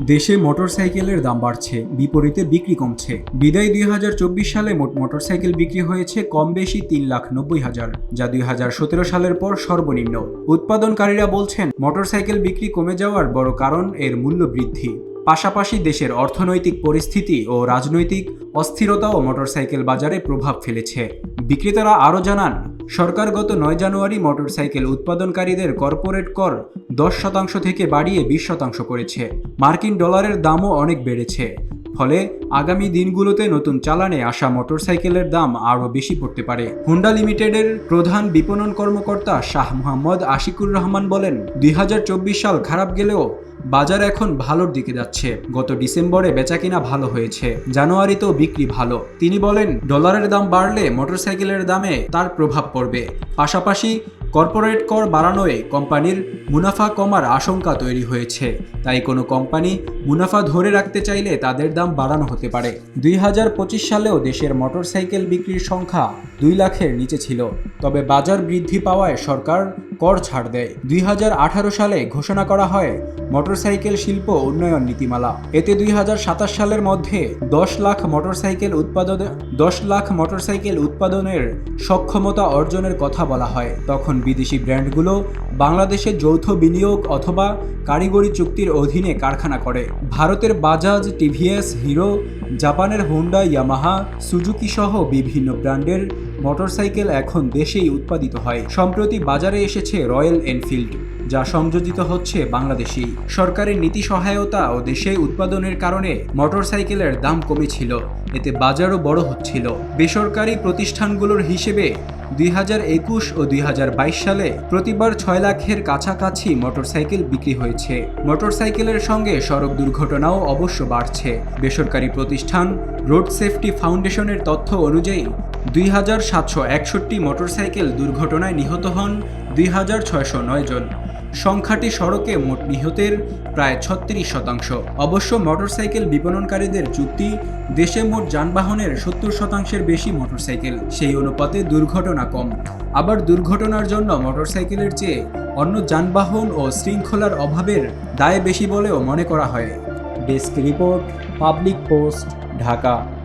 দেশে মোটরসাইকেলের দাম বাড়ছে, বিপরীতে বিক্রি কমছে। বিদায় দুই হাজার চব্বিশ সালে মোট মোটরসাইকেল বিক্রি হয়েছে কম বেশি তিন লাখ নব্বই হাজার, যা দুই হাজার সতেরো সালের পর সর্বনিম্ন। উৎপাদনকারীরা বলছেন, মোটরসাইকেল বিক্রি কমে যাওয়ার বড় কারণ এর মূল্য বৃদ্ধি। পাশাপাশি দেশের অর্থনৈতিক পরিস্থিতি ও রাজনৈতিক অস্থিরতাও মোটরসাইকেল বাজারে প্রভাব ফেলেছে। বিক্রেতারা আরও জানান সরকার গত নয় জানুয়ারি মোটরসাইকেল উৎপাদনকারীদের কর্পোরেট কর দশ শতাংশ থেকে বাড়িয়ে বিশ শতাংশ করেছে। মার্কিন ডলারের দামও অনেক বেড়েছে। ফলে আগামী দিনগুলোতে নতুন চালানে আসা মোটরসাইকেলের দাম আরও বেশি পড়তে পারে। হুন্ডা লিমিটেডের প্রধান বিপণন কর্মকর্তা শাহ মোহাম্মদ আশিকুর রহমান বলেন, দুই হাজার চব্বিশ সাল খারাপ গেলেও বাজার এখন ভালোর দিকে যাচ্ছে। গত ডিসেম্বরে বেচাকিনা ভালো হয়েছে, জানুয়ারিতেও বিক্রি ভালো। তিনি বলেন, ডলারের দাম বাড়লে মোটরসাইকেলের দামে তার প্রভাব পড়বে। পাশাপাশি কর্পোরেট কর বাড়ানোয় কোম্পানির মুনাফা কমার আশঙ্কা তৈরি হয়েছে। তাই কোনো কোম্পানি মুনাফা ধরে রাখতে চাইলে তাদের দাম বাড়ানো হতে পারে। দুই হাজার পঁচিশ সালেও দেশের মোটরসাইকেল বিক্রির সংখ্যা দুই লাখের নিচে ছিল। তবে বাজার বৃদ্ধি পাওয়ায় সরকার কর ছাড় দেয়। দুই হাজার আঠারো সালে ঘোষণা করা হয় মোটরসাইকেল শিল্প উন্নয়ন নীতিমালা। এতে দুই হাজার সাতাশ সালের মধ্যে দশ লাখ মোটরসাইকেল উৎপাদন, দশ লাখ মোটরসাইকেল উৎপাদনের সক্ষমতা অর্জনের কথা বলা হয়। তখন বিদেশি ব্র্যান্ডগুলো বাংলাদেশে যৌথ বিনিয়োগ অথবা কারিগরি চুক্তির অধীনে কারখানা করে। ভারতের বাজাজ, টিভিএস, হিরো জাপানের হোন্ডা ইয়ামাহা, সুজুকি সহ বিভিন্ন ব্র্যান্ডের মোটরসাইকেল এখন দেশেই উৎপাদিত হয়। সম্প্রতি বাজারে এসেছে রয়্যাল এনফিল্ড। যা সংযোজিত হচ্ছে বাংলাদেশি সরকারের নীতি সহায়তা ও দেশে উৎপাদনের কারণে মোটরসাইকেলের দাম কমেছিল, এতে বাজারও বড় হচ্ছিল। বেসরকারি প্রতিষ্ঠানগুলোর হিসেবে দুই হাজার একুশ ও দুই হাজার বাইশ সালে প্রতিবার ছয় লাখের কাছাকাছি মোটরসাইকেল বিক্রি হয়েছে। মোটরসাইকেলের সঙ্গে সড়ক দুর্ঘটনাও অবশ্য বাড়ছে। বেসরকারি প্রতিষ্ঠান রোড সেফটি ফাউন্ডেশনের তথ্য অনুযায়ী, দুই হাজার সাতশো একষট্টি মোটরসাইকেল দুর্ঘটনায় নিহত হন দুই হাজার ছয়শো নয় জন। সংখ্যাটি সড়কে মোট নিহতের প্রায় ছত্রিশ শতাংশ। অবশ্য মোটরসাইকেল বিপণনকারীদের যুক্তি, দেশে মোট যানবাহনের সত্তর শতাংশের বেশি মোটরসাইকেল। সেই অনুপাতে দুর্ঘটনা কম। আবার দুর্ঘটনার জন্য মোটরসাইকেলের চেয়ে অন্য যানবাহন ও শৃঙ্খলার অভাবের দায় বেশি বলেও মনে করা হয়। Desk report, public post, Dhaka.